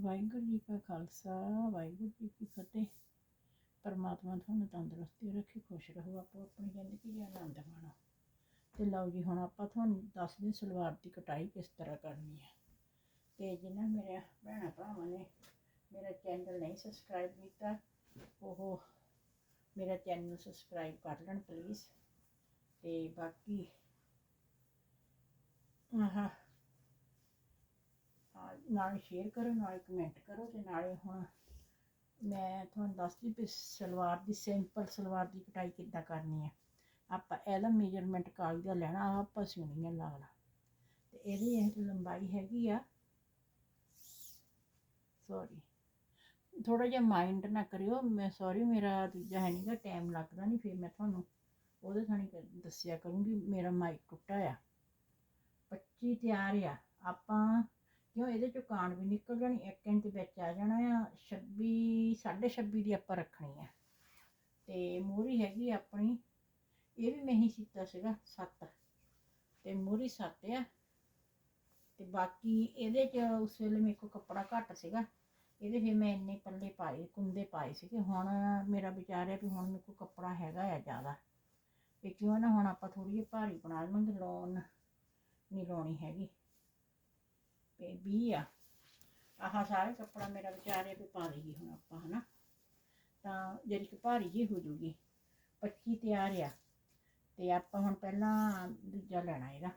ਵਾਹਿਗੁਰੂ ਜੀ ਕਾ ਖਾਲਸਾ, ਵਾਹਿਗੁਰੂ ਜੀ ਕੀ ਫਤਿਹ। ਪਰਮਾਤਮਾ ਤੁਹਾਨੂੰ ਤੰਦਰੁਸਤੀ ਰੱਖੇ, ਖੁਸ਼ ਰਹੋ, ਆਪੋ ਆਪਣੀ ਜ਼ਿੰਦਗੀ ਦਾ ਆਨੰਦ ਮਾਣੋ। ਤੇ ਲਓ ਜੀ, ਹੁਣ ਆਪਾਂ ਤੁਹਾਨੂੰ ਦੱਸਦੇ ਸਲਵਾਰ ਦੀ ਕਟਾਈ ਕਿਸ ਤਰ੍ਹਾਂ ਕਰਨੀ ਹੈ ਤੇ ਜਿਨ੍ਹਾਂ ਮੇਰੇ ਭੈਣਾਂ ਭਰਾਵਾਂ ਨੇ ਮੇਰਾ ਚੈਨਲ ਨਹੀਂ ਸਬਸਕ੍ਰਾਈਬ ਕੀਤਾ, ਉਹ ਮੇਰਾ ਚੈਨਲ ਸਬਸਕ੍ਰਾਈਬ ਕਰ ਲੈਣ ਪਲੀਜ਼ ਤੇ ਬਾਕੀ, ਆਹ ਨਾਲ ਸ਼ੇਅਰ ਕਰੋ, ਨਾਲ ਕਮੈਂਟ ਕਰੋ ਤੇ ਨਾਲੇ ਹੁਣ ਮੈਂ ਤੁਹਾਨੂੰ ਦੱਸਦੀ ਵੀ ਸਲਵਾਰ ਦੀ ਸਿੰਪਲ ਸਲਵਾਰ ਦੀ ਕਟਾਈ ਕਿੱਦਾਂ ਕਰਨੀ ਹੈ ਆਪਾਂ ਇਹਦਾ ਮੇਜਰਮੈਂਟ ਕਾਲੀ ਦਾ ਲੈਣਾ, ਆਹ ਆਪਾਂ ਸਿਉਣੀ ਹੈ ਲਾਲ। ਤੇ ਇਹਦੀ ਇਹ ਲੰਬਾਈ ਹੈਗੀ ਆ ਸੌਰੀ ਥੋੜਾ ਜਿਹਾ ਮਾਈਂਡ ਨਾ ਕਰਿਓ, ਮੈਂ ਸੌਰੀ ਮੇਰਾ ਦੂਜਾ ਹੈ ਨਹੀਂਗਾ ਟਾਈਮ ਲੱਗਦਾ ਨਹੀਂ ਫਿਰ ਮੈਂ ਤੁਹਾਨੂੰ ਉਹਦੇ ਥਾਣੀ ਦੱਸਿਆ ਕਰੂੰਗੀ, ਮੇਰਾ ਮਾਈਕ ਟੁੱਟਾ ਆ। 25 ਤਿਆਰ ਆ, ਆਪਾਂ ਕਿਉਂ ਇਹਦੇ ਚੋਂ ਕਾਣ ਵੀ ਨਿਕਲ ਜਾਣੀ 1 ਇੰਚ ਵਿੱਚ ਆ ਜਾਣਾ ਆ 26 26 ਦੀ ਆਪਾਂ ਰੱਖਣੀ ਆ। ਤੇ ਮੂਰੀ ਹੈਗੀ ਆਪਣੀ, ਇਹ ਵੀ ਮੈਂ ਹੀ ਸੀਤਾ ਸੀਗਾ 7 ਤੇ ਮੂਰੀ 7 ਆ। ਤੇ ਬਾਕੀ ਇਹਦੇ ਚ ਉਸ ਵੇਲੇ ਮੇਰੇ ਕੋਲ ਕੱਪੜਾ ਘੱਟ ਸੀਗਾ, ਇਹਦੇ ਫਿਰ ਮੈਂ ਇੰਨੇ ਪੱਲੇ ਪਾਏ, ਕੁੰਦੇ ਪਾਏ ਸੀਗੇ। ਹੁਣ ਮੇਰਾ ਵਿਚਾਰ ਹੈ ਵੀ ਹੁਣ ਮੇਰੇ ਕੋਲ ਕੱਪੜਾ ਹੈਗਾ ਆ ਜ਼ਿਆਦਾ। ਤੇ ਕਿਉਂ ਨਾ ਹੁਣ ਆਪਾਂ ਥੋੜੀ ਜਿਹੀ ਭਾਰੀ ਬਣਾ ਲਵਾਂਗੇ, ਲੋਨ ਨਹੀਂ ਲਾਉਣੀ ਹੈਗੀ। ਤੇ 20 ਆ। ਆਹ ਸਾਰੇ ਕੱਪੜਾ ਮੇਰਾ ਵਿਚਾਰੇ ਵੀ ਪਾ ਲਈਏ ਹੁਣ ਆਪਾਂ, ਹਨਾ? ਤਾਂ ਜਿਹੜੀ ਕਿ ਭਾਰੀ ਜੀ ਹੋ ਜੂਗੀ 25 ਤਿਆਰ ਆ। ਤੇ ਆਪਾਂ ਹੁਣ ਪਹਿਲਾਂ ਦੂਜਾ ਲੈਣਾ ਇਹਦਾ।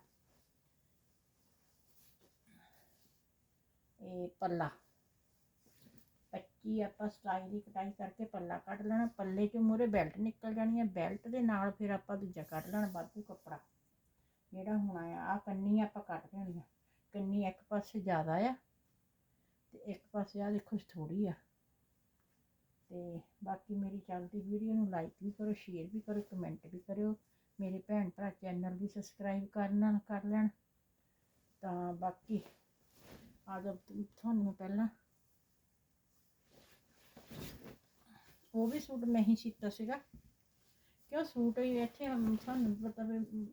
ਇਹ ਪੱਲਾ। 25 ਆਪਾਂ ਸਟਾਈਲ ਦੀ ਕਟਾਈ ਕਰਕੇ ਪੱਲਾ ਕੱਢ ਲੈਣਾ। ਪੱਲੇ ਚੋਂ ਮੂਰੇ ਬੈਲਟ ਨਿਕਲ ਜਾਣੀ ਹੈ ਬੈਲਟ ਦੇ ਨਾਲ ਫਿਰ ਆਪਾਂ ਦੂਜਾ ਕੱਢ ਲੈਣਾ, ਵਾਧੂ ਕੱਪੜਾ। ਜਿਹੜਾ ਹੋਣਾ ਆ ਆ ਕੰਨੀ ਆਪਾਂ ਕੱਟ ਦੇਣੀ ਆ। ਕੰਨੀ ਇੱਕ ਪਾਸੇ ਜ਼ਿਆਦਾ ਆ ਤੇ ਇੱਕ ਪਾਸੇ ਆ ਦੇਖੋ ਥੋੜੀ ਆ। ਤੇ ਬਾਕੀ ਮੇਰੀ ਚੱਲਦੀ ਵੀਡੀਓ ਨੂੰ ਲਾਈਕ ਵੀ ਕਰੋ ਸ਼ੇਅਰ ਵੀ ਕਰੋ ਕਮੈਂਟ ਵੀ ਕਰਿਓ। ਮੇਰੇ ਭੈਣ ਭਰਾ ਚੈਨਲ ਵੀ ਸਬਸਕ੍ਰਾਈਬ ਕਰਨਾ ਕਰ ਲੈਣ। ਤਾਂ ਬਾਕੀ ਆ ਜਾ ਤੁਹਾਨੂੰ ਪਹਿਲਾਂ ਉਹ ਵੀ ਸੂਟ ਮੈਂ ਹੀ ਸੀਤਾ ਸੀਗਾ। ਕਿਉਂ ਸੂਟ ਹੀ ਇੱਥੇ, ਹਮ ਤੁਹਾਨੂੰ ਪਤਾ ਵੀ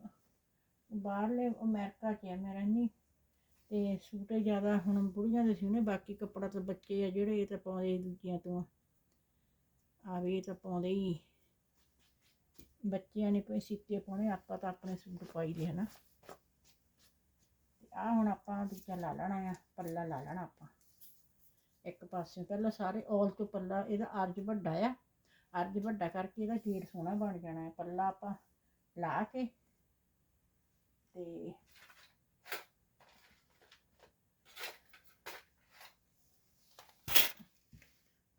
ਬਾਹਰਲੇ ਅਮਰੀਕਾ 'ਚ ਆ, ਮੈਂ ਰਹਿੰਦੀ। ਤੇ ਸੂਟ ਜ਼ਿਆਦਾ ਹੁਣ ਬੁੜੀਆਂ ਦੇ ਸੀ ਬਾਕੀ ਕੱਪੜਾ ਤਾਂ ਬੱਚੇ ਆ ਜਿਹੜੇ, ਇਹ ਤਾਂ ਪਾਉਂਦੇ ਹੀ ਦੂਜਿਆਂ ਤੋਂ। ਆ ਵੀ ਇਹ ਤਾਂ ਪਾਉਂਦੇ ਹੀ। ਬੱਚਿਆਂ ਨੇ ਕੋਈ ਸਿੱਤੇ ਪਾਉਣੇ, ਆਪਾਂ ਤਾਂ ਆਪਣੇ ਸੂਟ ਪਾਈ ਦੇ, ਹਨਾ। ਤੇ ਆ ਹੁਣ ਆਪਾਂ ਦੂਜਾ ਲਾ ਲੈਣਾ ਆ, ਪੱਲਾ ਲਾ ਲੈਣਾ ਆਪਾਂ। ਇੱਕ ਪਾਸੇ ਪਹਿਲਾਂ ਸਾਰੇ ਔਲ ਤੋਂ ਪੱਲਾ, ਇਹਦਾ ਅਰਜ ਵੱਡਾ ਆ। ਅਰਜ ਵੱਡਾ ਕਰਕੇ ਇਹਦਾ ਗੇਟ ਸੋਹਣਾ ਬਣ ਜਾਣਾ ਹੈ ਪੱਲਾ ਆਪਾਂ ਲਾ ਕੇ ਤੇ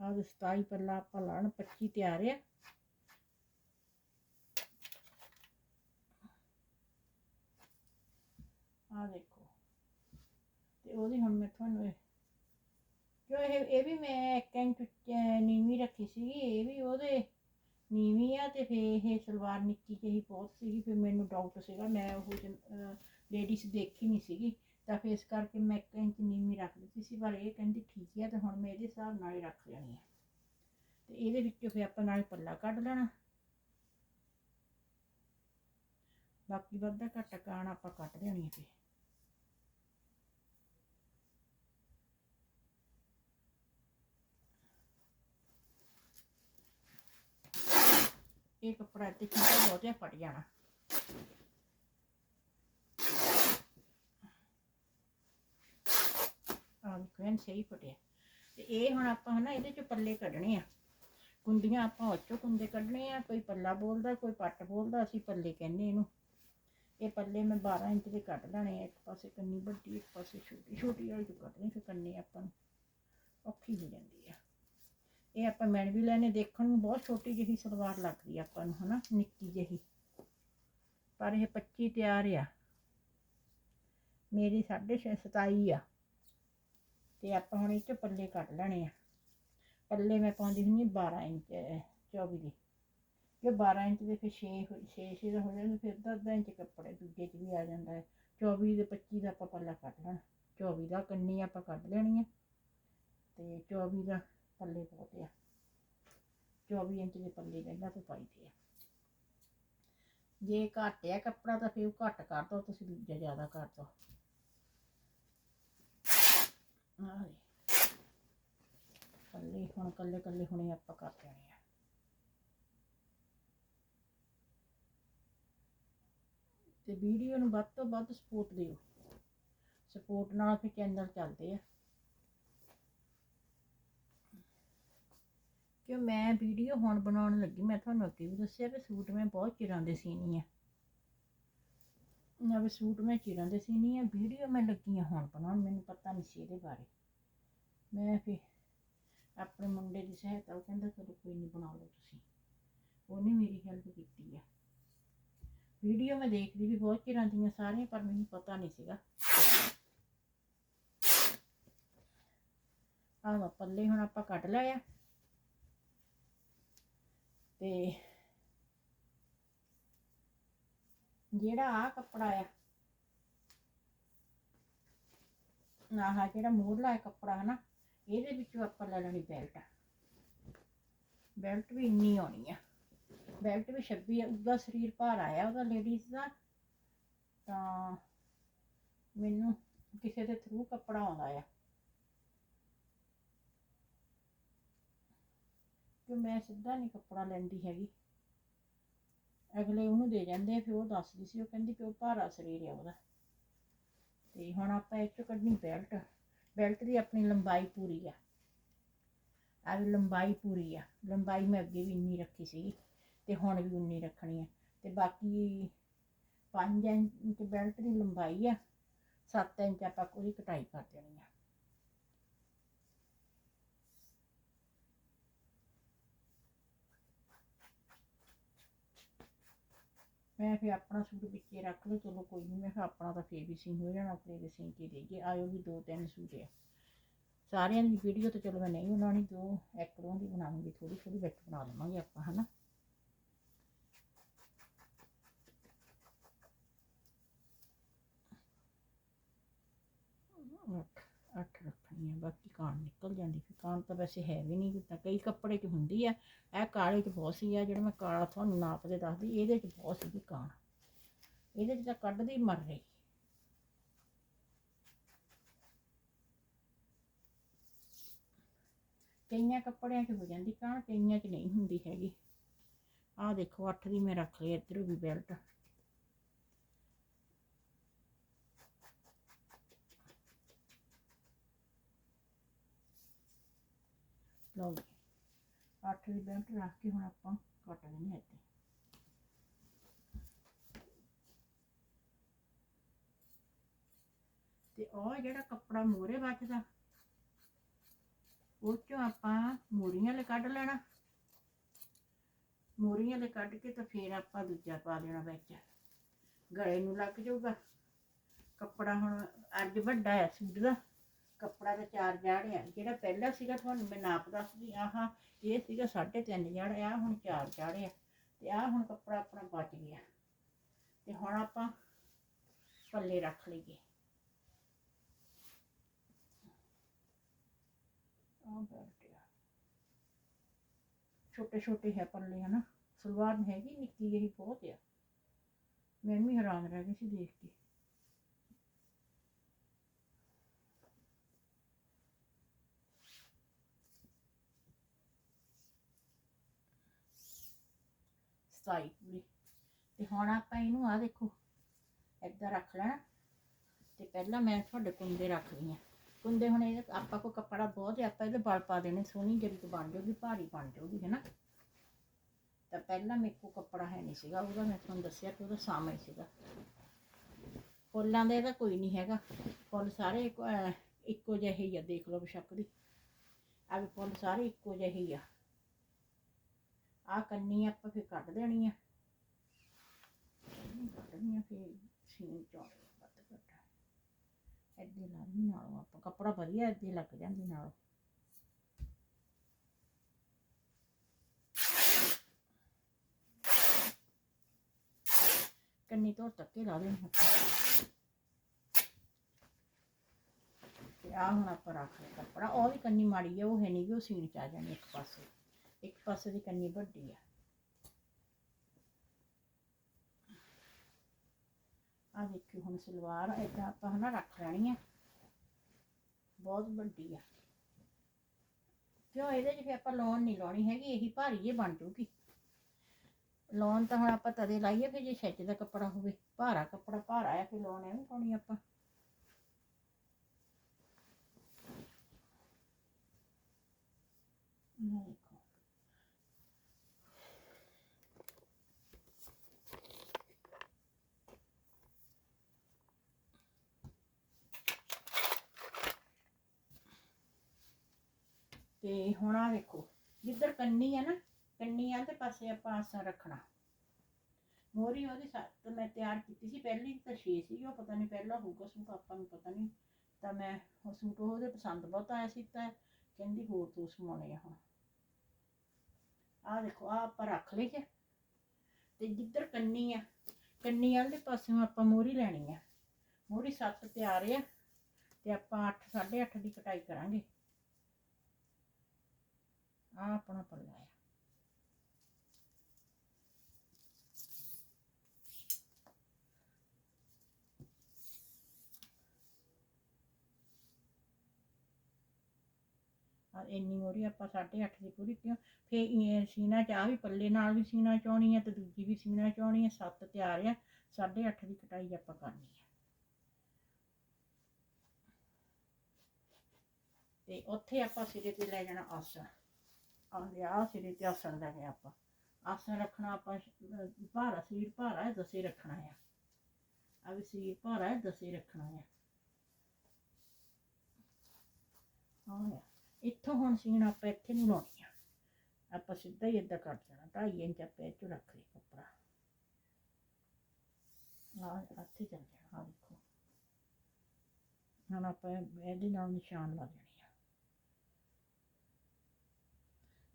ਆਹ ਸਤਾਈ ਪੱਲਾ ਆਪਾਂ ਲਾਣ 25 ਤਿਆਰ ਆ। ਆ ਦੇਖੋ। ਤੇ ਉਹਦੀ ਹੁਣ ਮੈਂ ਤੁਹਾਨੂੰ ਇਹ ਜੋ ਇਹ ਇਹ ਵੀ ਮੈਂ ਇੱਕ ਇੰਚ ਨੀਵੀਂ ਰੱਖੀ ਸੀਗੀ, ਇਹ ਵੀ ਉਹਦੇ ਨੀਵੀਂ ਆ ਤੇ ਫੇ ਇਹ ਸਲਵਾਰ ਨਿੱਕੀ ਜਿਹੀ ਬਹੁਤ ਸੀਗੀ, ਫਿਰ ਮੈਨੂੰ ਡਾਊਟ ਸੀਗਾ, ਮੈਂ ਉਹ ਲੇਡੀਜ਼ ਦੇਖੀ ਨਹੀਂ ਸੀਗੀ। ਤਾਂ ਫਿਰ ਇਸ ਕਰਕੇ ਮੈਂ ਇੱਕ ਇੰਚ ਨੀਵੀਂ ਰੱਖ ਦਿੱਤੀ ਸੀ, ਪਰ ਇਹ ਕਹਿੰਦੀ ਠੀਕ ਹੈ ਤੇ ਹੁਣ ਮੈਂ ਇਹਦੇ ਹਿਸਾਬ ਨਾਲ ਹੀ ਰੱਖ ਲੈਣੀ ਹੈ ਤੇ ਇਹਦੇ ਵਿੱਚੋਂ ਫਿਰ ਆਪਾਂ ਨਾਲ ਪੱਲਾ ਕੱਢ ਲੈਣਾ। ਬਾਕੀ ਵੱਧਾ ਘੱਟ ਕਾਣ ਆਪਾਂ ਕੱਟ ਦੇਣੀ ਹੈ ਫਿਰ। ਇਹ ਕੱਪੜਾ ਤੇ ਚੀਜ਼ਾਂ ਬਹੁਤ ਫਟ ਜਾਣਾ। ਆਹ ਦੇਖੋ ਸਹੀ ਫਟਿਆ ਤੇ ਇਹ ਹੁਣ ਆਪਾਂ ਹਨਾ ਇਹਦੇ ਚੋਂ ਪੱਲੇ ਕੱਢਣੇ ਆ। ਕੁੰਡੀਆਂ ਆਪਾਂ ਉਹ ਕੁੰਦੇ ਕੱਢਣੇ ਆ, ਕੋਈ ਪੱਲਾ ਬੋਲਦਾ, ਕੋਈ ਪੱਟ ਬੋਲਦਾ, ਅਸੀਂ ਪੱਲੇ ਕਹਿੰਦੇ ਇਹਨੂੰ। ਇਹ ਪੱਲੇ ਮੈਂ 12 ਇੰਚ ਦੇ ਕੱਢ ਲੈਣੇ ਆ, ਇੱਕ ਪਾਸੇ ਕੰਨੀ ਵੱਡੀ, ਇੱਕ ਪਾਸੇ ਛੋਟੀ। ਛੋਟੀ ਵਾਲੀ ਤੋਂ ਕੱਢਣੀ ਫਿਰ ਕੰਨੀ ਆਪਾਂ ਨੂੰ ਔਖੀ ਹੋ ਜਾਂਦੀ ਆ। ਇਹ ਆਪਾਂ ਮੈਣ ਵੀ ਲੈਣੇ, ਦੇਖਣ ਨੂੰ ਬਹੁਤ ਛੋਟੀ ਜਿਹੀ ਸਲਵਾਰ ਲੱਗਦੀ ਆ ਆਪਾਂ ਨੂੰ ਹਨਾ, ਨਿੱਕੀ ਜਿਹੀ। ਪਰ ਇਹ 25 ਤਿਆਰ ਆ। ਮੇਰੀ 6.5 27 ਆ। ਤੇ ਆਪਾਂ ਹੁਣ ਇਹ 'ਚੋਂ ਪੱਲੇ ਕੱਢ ਲੈਣੇ ਆ। ਪੱਲੇ ਮੈਂ ਪਾਉਂਦੀ ਹੁੰਦੀ 12 ਇੰਚ ਅਹ, 24 ਦੀ। ਕਿ 12 ਇੰਚ ਦੇ ਫਿਰ 6 6 6 ਦਾ ਹੋ ਜਾਂਦਾ ਫਿਰ ਅੱਧਾ ਅੱਧਾ ਇੰਚ ਕੱਪੜੇ ਦੂਜੇ ਚ ਵੀ ਆ ਜਾਂਦਾ ਹੈ। 24 ਦੇ 25 ਦਾ ਆਪਾਂ ਪੱਲਾ ਕੱਢ ਲੈਣਾ। 24 ਦਾ ਕੰਨੀ ਆਪਾਂ ਕੱਢ ਲੈਣੀ ਆ। ਤੇ 24 ਦਾ ਪੱਲੇ ਪਾਉਂਦੇ ਆ। 24 ਇੰਚ ਦੇ ਪੱਲੇ ਪਹਿਲਾਂ ਤੋਂ ਪਾਈਦੇ ਆ। ਜੇ ਘੱਟ ਆ ਕੱਪੜਾ ਤਾਂ ਫਿਰ ਉਹ ਘੱਟ ਕਰ ਦੋ ਤੁਸੀਂ ਦੂਜਾ ਜ਼ਿਆਦਾ ਕਰ ਦੋ। ਆਹ ਹੁਣ ਕੱਲੇ ਕੱਲੇ ਹੁਣੇ ਆਪਾਂ ਕਰ ਦੇਣੇ ਆ। ਤੇ ਵੀਡੀਓ ਨੂੰ ਵੱਧ ਤੋਂ ਵੱਧ ਸਪੋਰਟ ਦਿਓ। ਸਪੋਰਟ ਨਾਲ ਫਿਰ ਚੈਨਲ ਚੱਲਦੇ ਆ। ਕਿ ਮੈਂ ਵੀਡੀਓ ਹੁਣ ਬਣਾਉਣ ਲੱਗੀ, ਮੈਂ ਤੁਹਾਨੂੰ ਅੱਗੇ ਵੀ ਦੱਸਿਆ ਵੀ ਸੂਟ ਮੈਂ ਬਹੁਤ ਚਿਰਾਂ ਦੇ ਸੀਨੀ ਆ। ਨਵੇਂ ਸੂਟ ਮੈਂ ਚਿਰਾਂ ਦੇ ਸੀਨੀ ਆ, ਵੀਡੀਓ ਮੈਂ ਲੱਗੀ ਆ ਹੁਣ ਬਣਾਉਣ, ਮੈਨੂੰ ਪਤਾ ਨਹੀਂ ਸੀ ਇਹਦੇ ਬਾਰੇ। ਮੈਂ ਫਿਰ ਆਪਣੇ ਮੁੰਡੇ ਦੀ ਸਹਾਇਤਾ ਉਹ ਕਹਿੰਦਾ ਚਲੋ ਕੋਈ ਨਹੀਂ ਬਣਾ ਲਓ ਤੁਸੀਂ। ਉਹਨੇ ਮੇਰੀ ਹੈਲਪ ਕੀਤੀ ਆ। ਵੀਡੀਓ ਮੈਂ ਦੇਖਦੀ ਵੀ ਬਹੁਤ ਚਿਰਾਂ ਦੀਆਂ ਸਾਰੀਆਂ, ਪਰ ਮੈਨੂੰ ਪਤਾ ਨਹੀਂ ਸੀਗਾ। ਆਹ ਪੱਲੇ ਹੁਣ ਆਪਾਂ ਕੱਢ ਲਿਆ ਤੇ ਜਿਹੜਾ ਆ ਕੱਪੜਾ ਆ। ਆਹ ਜਿਹੜਾ ਮੋੜਲਾ ਕੱਪੜਾ ਹੈ ਨਾ ਇਹਦੇ ਵਿੱਚੋਂ ਆਪਾਂ ਲੈ ਲੈਣੀ ਬੈਲਟ। ਬੈਲਟ ਵੀ ਇੰਨੀ ਆਉਣੀ ਆ। ਬੈਲਟ ਵੀ 26 ਆ, ਉਹਦਾ ਸਰੀਰ ਭਾਰ ਆਇਆ ਉਹਦਾ ਲੇਡੀਜ਼ ਦਾ। ਤਾਂ ਮੈਨੂੰ ਕਿਸੇ ਦੇ ਥਰੂ ਕੱਪੜਾ ਆਉਂਦਾ ਆ। ਕਿ ਮੈਂ ਸਿੱਧਾ ਨਹੀਂ ਕੱਪੜਾ ਲੈਂਦੀ ਹੈਗੀ। ਅਗਲੇ ਉਹਨੂੰ ਦੇ ਜਾਂਦੇ ਆ, ਫਿਰ ਉਹ ਦੱਸਦੀ ਸੀ, ਉਹ ਕਹਿੰਦੀ ਕਿ ਉਹ ਭਾਰਾ ਸਰੀਰ ਆ ਉਹਦਾ। ਤੇ ਹੁਣ ਆਪਾਂ ਇਹ ਚੋਂ ਕੱਢਣੀ ਬੈਲਟ। ਬੈਲਟ ਦੀ ਆਪਣੀ ਲੰਬਾਈ ਪੂਰੀ ਆ। ਆ ਲੰਬਾਈ ਪੂਰੀ ਆ। ਲੰਬਾਈ ਮੈਂ ਅੱਗੇ ਵੀ ਇੰਨੀ ਰੱਖੀ ਸੀ ਤੇ ਹੁਣ ਵੀ ਉਨੀ ਰੱਖਣੀ ਆ। ਤੇ ਬਾਕੀ 5 ਇੰਚ ਬੈਲਟ ਦੀ ਲੰਬਾਈ ਆ 7 ਇੰਚ ਆਪਾਂ ਉਹਦੀ ਕਟਾਈ ਕਰ ਦੇਣੀ ਆ। ਮੈਂ ਫਿਰ ਆਪਣਾ ਸੂਟ ਵਿੱਚੇ ਰੱਖ ਲਓ ਚਲੋ ਕੋਈ ਨਹੀਂ ਮੈਂ ਕਿਹਾ ਆਪਣਾ ਤਾਂ ਫੇਰ ਵੀ ਸੀ ਹੋ ਜਾਣਾ, ਆਪਣੇ ਦੇ ਸੀ ਕੇ ਦੇਈਏ ਆਇਓ ਵੀ ਦੋ ਤਿੰਨ ਸੂਟ ਆ। ਸਾਰਿਆਂ ਦੀ ਵੀਡੀਓ ਤਾਂ ਚਲੋ ਮੈਂ ਨਹੀਂ ਬਣਾਉਣੀ, ਦੋ ਇੱਕ ਦੋ ਦੀ ਬਣਾਵਾਂਗੀ ਥੋੜੀ ਥੋੜੀ ਵਿੱਚ ਬਣਾ ਲਵਾਂਗੇ ਆਪਾਂ, ਹਨਾ ਅੱਠ ਅੱਠ ਰੱਖਣੀ ਆ ਬਾਕੀ ਕਾਣ ਨਿਕਲ ਜਾਂਦੀ ਤਾਂ ਵੈਸੇ ਹੈ ਵੀ ਨਹੀਂ ਤਾਂ ਕਈ ਕੱਪੜੇ 'ਚ ਹੁੰਦੀ ਆ, ਇਹ ਕਾਲੇ 'ਚ ਬਹੁਤ ਸੀ ਆ ਜਿਹੜਾ ਮੈਂ ਕਾਲਾ ਤੁਹਾਨੂੰ ਨਾਪ ਦੇ ਦੱਸਦੀ, ਇਹਦੇ 'ਚ ਬਹੁਤ ਸੀਗੀ ਕਾਣ ਇਹਦੇ 'ਚ ਤਾਂ ਕੱਢਦੀ ਮਰ ਰਹੀ। ਕਈਆਂ ਕੱਪੜਿਆਂ 'ਚ ਹੋ ਜਾਂਦੀ ਕਾਣ ਕਈਆਂ 'ਚ ਨਹੀਂ ਹੁੰਦੀ ਹੈਗੀ। ਆਹ ਦੇਖੋ, ਅੱਠ ਦੀ ਮੈਂ ਰੱਖ ਲਈ, ਇੱਧਰ ਵੀ ਬੈਲਟ। ਲਓ ਜੀ। ਅੱਠ ਦੀ ਬੈਲਟ ਰੱਖ ਕੇ ਹੁਣ ਆਪਾਂ ਕੱਟ ਲੈਣੇ ਇੱਥੇ। ਤੇ ਉਹ ਜਿਹੜਾ ਕੱਪੜਾ ਮੋਰੇ ਬਚਦਾ ਉਹ ਚੋਂ ਆਪਾਂ ਮੋਰੀਆਂ ਲੈ ਕੱਢ ਲੈਣਾ। ਮੋਰੀਆਂ ਲੈ ਕੱਢ ਕੇ ਤਾਂ ਫੇਰ ਆਪਾਂ ਦੂਜਾ ਪਾ ਦੇਣਾ ਵਿੱਚ। ਗਲੇ ਨੂੰ ਲੱਗ ਜਾਊਗਾ। ਕੱਪੜਾ ਹੁਣ ਅੱਜ ਵੱਡਾ ਹੈ, ਸੂਟ ਦਾ। ਕੱਪੜਾ ਦਾ ਚਾਰ ਜਾੜਿਆ ਜਿਹੜਾ ਪਹਿਲਾ ਸੀਗਾ ਤੁਹਾਨੂੰ ਮੈਂ ਨਾਪ ਦੱਸਦੀ ਆਹ, ਇਹ ਸੀਗਾ 3.5 ਜਾੜ ਆ ਹੁਣ ਚਾਰ ਚਾੜਿਆ ਤੇ ਆਹ ਹੁਣ ਕੱਪੜਾ ਆਪਣਾ ਬਚ ਗਿਆ। ਤੇ ਹੁਣ ਆਪਾਂ ਪੱਲੇ ਰੱਖ ਲਈਏ। ਆਹ ਬੈਠ ਗਿਆ ਛੋਟੇ ਛੋਟੇ ਹੈ ਪੱਲੇ, ਹਨਾ? ਸਲਵਾਰ ਹੈਗੀ, ਨਿੱਕੀ ਜਿਹੀ ਬਹੁਤ ਆ। ਮੈਂ ਵੀ ਹੈਰਾਨ ਰਹਿ ਗਈ ਸੀ ਸਤਾਈ ਪੂਰੀ। ਤੇ ਹੁਣ ਆਪਾਂ ਇਹਨੂੰ ਆ ਦੇਖੋ, ਏਦਾਂ ਰੱਖ ਲੈਣਾ। ਤੇ ਪਹਿਲਾਂ ਮੈਂ ਤੁਹਾਡੇ ਕੁੰਦੇ ਰੱਖ ਲਈ ਕੁੰਦੇ ਹੁਣ ਇਹ ਆਪਾਂ ਕੋ ਕੱਪੜਾ ਬਹੁਤ ਹੈ, ਆਪਾਂ ਇਹਦੇ ਬਲ ਪਾ ਦੇਣੇ, ਸੋਹਣੀ ਜਿਹੜੀ ਬਣ ਜਾਊਗੀ, ਭਾਰੀ ਬਣ ਜਾਊਗੀ ਹੈਨਾ ਤਾਂ ਪਹਿਲਾਂ ਮੇਰੇ ਕੋ ਕੱਪੜਾ ਹੈ ਨਹੀਂ ਸੀਗਾ, ਉਹਦਾ ਮੈਂ ਤੁਹਾਨੂੰ ਦੱਸਿਆ ਕਿ ਉਹਦਾ ਸਾਮਾ ਹੀ ਸੀਗਾ। ਫੁੱਲਾਂ ਦੇ ਤਾਂ ਕੋਈ ਨਹੀਂ ਹੈਗਾ। ਫੁੱਲ ਸਾਰੇ ਇੱਕੋ ਇੱਕੋ ਜਿਹੇ ਹੀ ਆ, ਦੇਖ ਲਓ ਬਸ਼ੱਕ ਦੀ। ਆ ਵੀ ਫੁੱਲ ਸਾਰੇ ਇੱਕੋ ਜਿਹੇ ਹੀ ਆ। ਆ ਕੰਨੀ ਆਪਾਂ ਫੇਰ ਕੱਢ ਦੇਣੀ ਆ। ਕੱਢਣੀ ਆ ਫਿਰ ਸੀਨ ਚੋਂ ਵੱਧ ਘੱਟ। ਐਦੇ ਲਾਣੀ ਨਾਲੋਂ ਆਪਾਂ। ਕੱਪੜਾ ਵਧੀਆ ਐਦੇ ਲੱਗ ਜਾਂਦੀ ਨਾਲ। ਕੰਨੀ ਤੋਂ ਤੱਕੇ ਲਾ ਦੇਣੀ ਆਪਾਂ। ਤੇ ਆ ਹੁਣ ਆਪਾਂ ਰੱਖ ਲਿਆ ਕੱਪੜਾ। ਉਹ ਵੀ ਕੰਨੀ ਮਾੜੀ ਆ, ਉਹ ਹੈ ਨਹੀਂ ਕਿ ਉਹ ਸੀਨ ਚ ਆ ਜਾਣੀ ਇੱਕ ਪਾਸੇ। ਇੱਕ ਪਾਸੇ ਦੀ ਕੰਨੀ ਵੱਡੀ ਆ। ਆ ਦੇਖਿਓ ਹੁਣ ਸਲਵਾਰ ਏਦਾਂ ਆਪਾਂ ਹਨਾ ਰੱਖ ਲੈਣੀ ਆ। ਬਹੁਤ ਵੱਡੀ ਆ। ਕਿਉਂ ਇਹਦੇ 'ਚ ਫਿਰ ਆਪਾਂ ਲੋਨ ਨਹੀਂ ਲਾਉਣੀ ਹੈਗੀ, ਇਹੀ ਭਾਰੀ ਜੇ ਬਣ ਜੂਗੀ। ਲੋਨ ਤਾਂ ਹੁਣ ਆਪਾਂ ਤਦੇ ਲਾਈਏ ਫਿਰ ਜੇ ਛੱਜ ਦਾ ਕੱਪੜਾ ਹੋਵੇ, ਭਾਰਾ ਕੱਪੜਾ ਭਾਰਾ ਆ, ਫਿਰ ਲੋਨ ਐਵੇਂ ਪਾਉਣੀ ਆਪਾਂ। ਆਹ ਦੇਖੋ ਤੇ ਹੁਣ ਆ ਵੇਖੋ, ਜਿੱਧਰ ਕੰਨੀ ਆ ਨਾ ਕੰਨੀ ਆ ਤੇ ਪਾਸੇ ਆਪਾਂ ਆਸਾਂ ਰੱਖਣਾ। ਮੋਰੀ ਉਹਦੀ ਸੱਤ ਮੈਂ ਤਿਆਰ ਕੀਤੀ ਸੀ, ਪਹਿਲੀ ਤਾਂ 6 ਸੀ ਉਹ ਪਤਾ ਨਹੀਂ ਪਹਿਲਾ ਹੋਊਗਾ ਸੂਟ, ਆਪਾਂ ਨੂੰ ਪਤਾ ਨਹੀਂ ਤਾਂ ਮੈਂ ਉਹ ਸੂਟ ਉਹਦੇ ਪਸੰਦ ਬਹੁਤ ਆਇਆ ਸੀ, ਤਾਂ ਕਹਿੰਦੀ ਹੋਰ ਤੂੰ ਸਮਾਉਣੇ ਆ ਹੁਣ। ਆ ਦੇਖੋ ਆ ਆਪਾਂ ਰੱਖ ਲਈ ਜੇ। ਤੇ ਜਿੱਧਰ ਕੰਨੀ ਆ ਕੰਨੀ ਵਾਲੇ ਪਾਸਿਓਂ ਆਪਾਂ ਮੋਰੀ ਲੈਣੀ ਆ। ਮੋਰੀ ਸੱਤ ਤਿਆਰ ਆ, ਤੇ ਆਪਾਂ 8 8.5 ਦੀ ਕਟਾਈ ਕਰਾਂਗੇ। ਆ ਆਪਣਾ ਪੱਲਾ ਆ। ਆ ਇੰਨੀ ਮੋਰੀ ਆਪਾਂ 8.5 ਦੀ ਪੂਰੀ ਕਿਉਂ? ਫੇ ਸੀਨਾ ਚਾਹ ਵੀ ਪੱਲੇ ਨਾਲ ਵੀ ਸੀਨਾ ਚਾਉਣੀ ਹੈ ਤੇ ਦੂਜੀ ਵੀ ਸੀਨਾ ਚਾਉਣੀ ਹੈ ਸੱਤ ਤਿਆਰ ਆ। 8.5 ਦੀ ਕਟਾਈ ਆਪਾਂ ਕਰਨੀ ਹੈ ਤੇ ਉੱਥੇ ਆਪਾਂ ਸਿਰੇ ਤੇ ਲੈ ਜਾਣਾ ਆਸਣ। ਆ ਲਿਆ ਸਿਰੇ ਤੇ ਆਸਣ ਲੈ ਗਏ ਆਪਾਂ। ਆਸਣ ਰੱਖਣਾ ਆਪਾਂ ਭਾਰਾ, ਸਰੀਰ ਭਾਰਾ ਹੈ, ਦਸੇ ਰੱਖਣਾ ਆ। ਆ ਵੀ ਸਰੀਰ ਭਾਰਾ ਹੈ, ਦਸੇ ਰੱਖਣਾ ਆ। ਆ। ਇੱਥੋਂ ਹੁਣ ਸੀਣ ਆਪਾਂ ਇੱਥੇ ਨਹੀਂ ਲਾਉਣੀ ਆ। ਆਪਾਂ ਸਿੱਧਾ ਹੀ ਇੱਦਾਂ ਕੱਟ ਜਾਣਾ, ਢਾਈ ਇੰਚ ਆਪਾਂ ਇਹ 'ਚੋਂ ਰੱਖ ਲਈ ਕੱਪੜਾ। ਆ ਇੱਥੇ ਚੱਲ ਜਾਣਾ ਆ ਦੇਖੋ। ਹੁਣ ਆਪਾਂ ਇਹਦੇ ਨਾਲ ਨਿਸ਼ਾਨ ਲਾ ਦੇਣੇ ਆ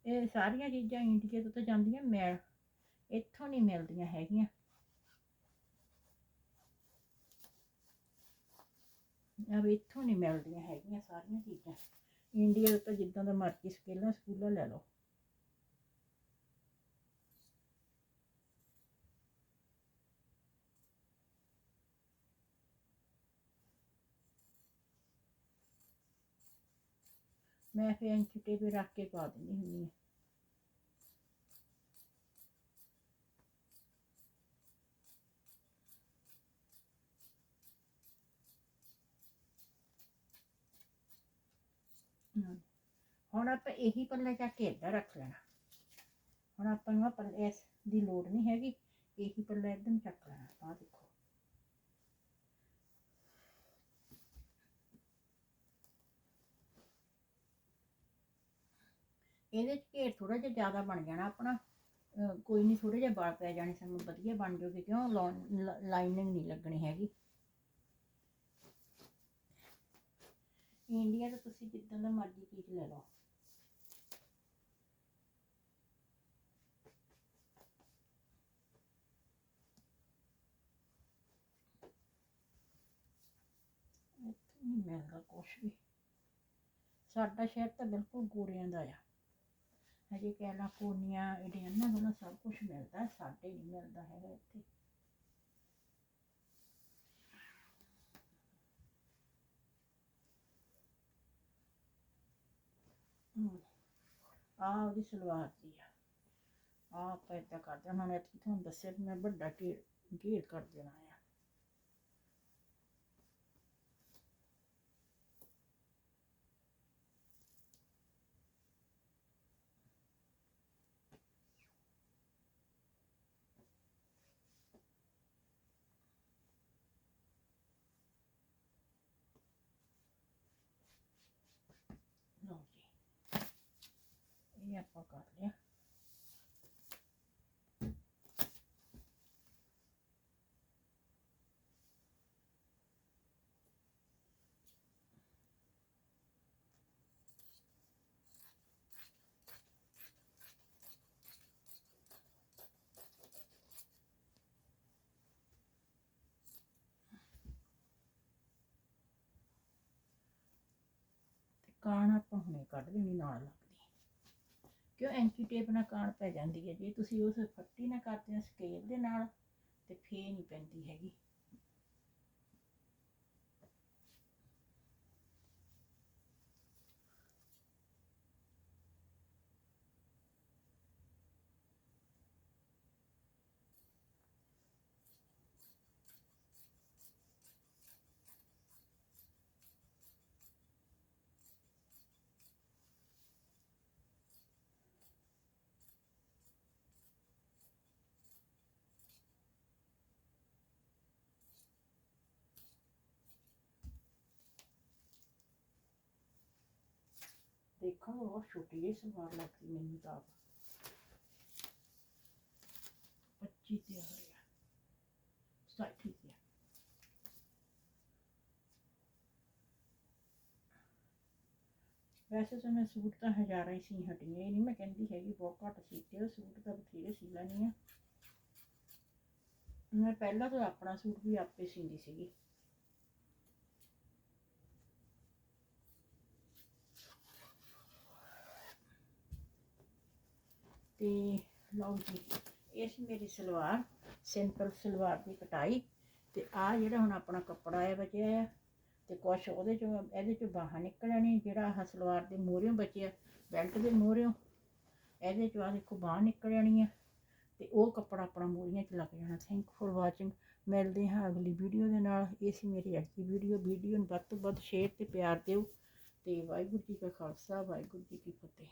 ਇਹ ਸਾਰੀਆਂ ਚੀਜ਼ਾਂ ਇੰਡੀਆ ਤੋਂ ਤਾਂ ਜਾਂਦੀਆਂ ਮੈਲ, ਇੱਥੋਂ ਨਹੀਂ ਮਿਲਦੀਆਂ ਹੈਗੀਆਂ। ਆ ਵੀ ਇੱਥੋਂ ਨਹੀਂ ਮਿਲਦੀਆਂ ਹੈਗੀਆਂ ਸਾਰੀਆਂ ਚੀਜ਼ਾਂ। ਇੰਡੀਆ ਤੋਂ ਜਿੱਦਾਂ ਦਾ ਮਰਜ਼ੀ ਸਕੇਲਾਂ, ਸਕੂਲਾਂ ਲੈ ਲਓ। ਮੈਂ ਫਿਰ ਇੰਚ ਟੇਪ ਰੱਖ ਕੇ ਪਾ ਦਿੰਦੀ ਹੁੰਦੀ ਹਾਂ। ਹੁਣ ਆਪਾਂ ਇਹੀ ਪੱਲੇ ਚੱਕ ਕੇ ਇੱਧਰ ਰੱਖ ਲੈਣਾ। ਹੁਣ ਆਪਾਂ ਨੂੰ ਆਹ ਪੱਲੇ ਇਸ ਦੀ ਲੋੜ ਨਹੀਂ ਹੈਗੀ, ਇਹੀ ਪੱਲਾ ਇੱਧਰ ਨੂੰ ਚੱਕ ਲੈਣਾ, ਆਹ ਦੇਖੋ। ਇਹਦੇ ਚ ਘੇਰ ਥੋੜਾ ਜਿਹਾ ਜ਼ਿਆਦਾ ਬਣ ਜਾਣਾ ਆਪਣਾ। ਕੋਈ ਨਹੀਂ ਥੋੜੇ ਜਿਹਾ ਵਾਲ ਪੈ ਜਾਣੇ ਸਾਨੂੰ ਵਧੀਆ ਬਣ ਜਾਊਗੀ, ਕਿਉਂ ਲਾਈਨਿੰਗ ਨਹੀਂ ਲੱਗਣੀ ਹੈਗੀ। ਇੰਡੀਆ ਦਾ ਤੁਸੀਂ ਜਿੱਦਾਂ ਦਾ ਮਰਜ਼ੀ ਚੀਜ਼ ਲੈ ਲਓ। ਨਹੀਂ ਮਿਲਦਾ ਕੁਛ ਵੀ। ਸਾਡਾ ਸ਼ਹਿਰ ਤਾਂ ਬਿਲਕੁਲ ਗੋਰਿਆਂ ਦਾ ਆ। ਹਜੇ ਕਹਿਲਾ ਕੋਨੀਆਂ ਇਹਦੀਆਂ ਨਾ ਉਹਨਾਂ ਸਭ ਕੁਝ ਮਿਲਦਾ, ਸਾਡੇ ਨਹੀਂ ਮਿਲਦਾ ਹੈਗਾ ਇੱਥੇ। ਆ ਉਹਦੀ ਸਲਵਾਰ ਦੀ ਆ। ਆ ਆਪਾਂ ਏਦਾਂ ਕਰਦੇ ਹਾਂ ਹੁਣ ਇੱਥੇ ਤੁਹਾਨੂੰ ਦੱਸਿਆ ਵੀ ਮੈਂ ਵੱਡਾ ਘੇਰ ਘੇਰ ਕਰ ਦੇਣਾ ਆ ਲਓ ਜੀ ਇਹ ਆਪਾਂ ਕਰ ਲਿਆ ਕਾਣ ਆਪਾਂ ਹੁਣੇ ਕੱਢ ਦੇਣੀ ਨਾਲ ਲੱਗਦੀ ਕਿਉਂ ਐਂਟੀ ਟੇਪ ਨਾਲ ਕਾਣ ਪੈ ਜਾਂਦੀ ਹੈ? ਜੇ ਤੁਸੀਂ ਉਸ ਫੱਟੀ ਨਾਲ ਕਰਦੇ ਹੋ ਸਕੇਲ ਦੇ ਨਾਲ, ਤੇ ਫੇਰ ਨਹੀਂ ਪੈਂਦੀ ਹੈਗੀ। ਵੇਖਣ ਨੂੰ ਬਹੁਤ ਛੋਟੀ ਜਿਹੀ ਸਲਵਾਰ ਲੱਗਦੀ ਮੈਨੂੰ ਤਾਂ ਆਪ। 25 ਤੇ ਆ ਰਿਹਾ 60 ਤੇ ਆ। ਵੈਸੇ ਤਾਂ ਮੈਂ ਸੂਟ ਤਾਂ ਹਜ਼ਾਰਾਂ ਹੀ ਸੀ ਹਟੀਆਂ ਇਹ ਨਹੀਂ ਮੈਂ ਕਹਿੰਦੀ ਹੈਗੀ ਬਹੁਤ ਘੱਟ ਸੀਤੇ ਆ, ਸੂਟ ਤਾਂ ਬਥੇਰੇ ਸੀ ਲੈਣੀ ਆ ਮੈਂ ਪਹਿਲਾਂ ਤਾਂ ਆਪਣਾ ਸੂਟ ਵੀ ਆਪੇ ਸੀਂਦੀ ਸੀਗੀ ਤੇ ਲਓ ਜੀ, ਇਹ ਸੀ ਮੇਰੀ ਸਲਵਾਰ ਸਿੰਪਲ ਸਲਵਾਰ ਦੀ ਕਟਾਈ। ਤੇ ਆ ਜਿਹੜਾ ਹੁਣ ਆਪਣਾ ਕੱਪੜਾ ਹੈ ਬਚਿਆ ਆ, ਤੇ ਕੁਛ ਉਹਦੇ ਚੋਂ, ਇਹਦੇ ਚੋਂ ਬਾਹਾਂ ਨਿਕਲਣੀ ਜਿਹੜਾ ਆਹ ਸਲਵਾਰ ਦੇ ਮੋਹਰਿਓਂ ਬਚਿਆ ਬੈਲਟ ਦੇ ਮੋਹਰਿਓਂ। ਇਹਦੇ ਚੋਂ ਆ ਦੇਖੋ ਬਾਹ ਨਿਕਲ ਜਾਣੀ ਆ, ਤੇ ਉਹ ਕੱਪੜਾ ਆਪਣਾ ਮੋਹਰੀਆਂ 'ਚ ਲੱਗ ਜਾਣਾ। ਥੈਂਕ ਫॉर ਵਾਚਿੰਗ ਮਿਲਦੇ ਹਾਂ ਅਗਲੀ ਵੀਡੀਓ ਦੇ ਨਾਲ। ਇਹ ਸੀ ਮੇਰੀ ਅੱਜ ਦੀ ਵੀਡੀਓ ਵੀਡੀਓ ਨੂੰ ਵੱਧ ਤੋਂ ਵੱਧ ਸ਼ੇਅਰ ਤੇ ਪਿਆਰ ਦਿਓ। ਤੇ ਵਾਹਿਗੁਰੂ ਜੀ ਕਾ ਖਾਲਸਾ, ਵਾਹਿਗੁਰੂ ਜੀ ਕੀ ਫਤਿਹ।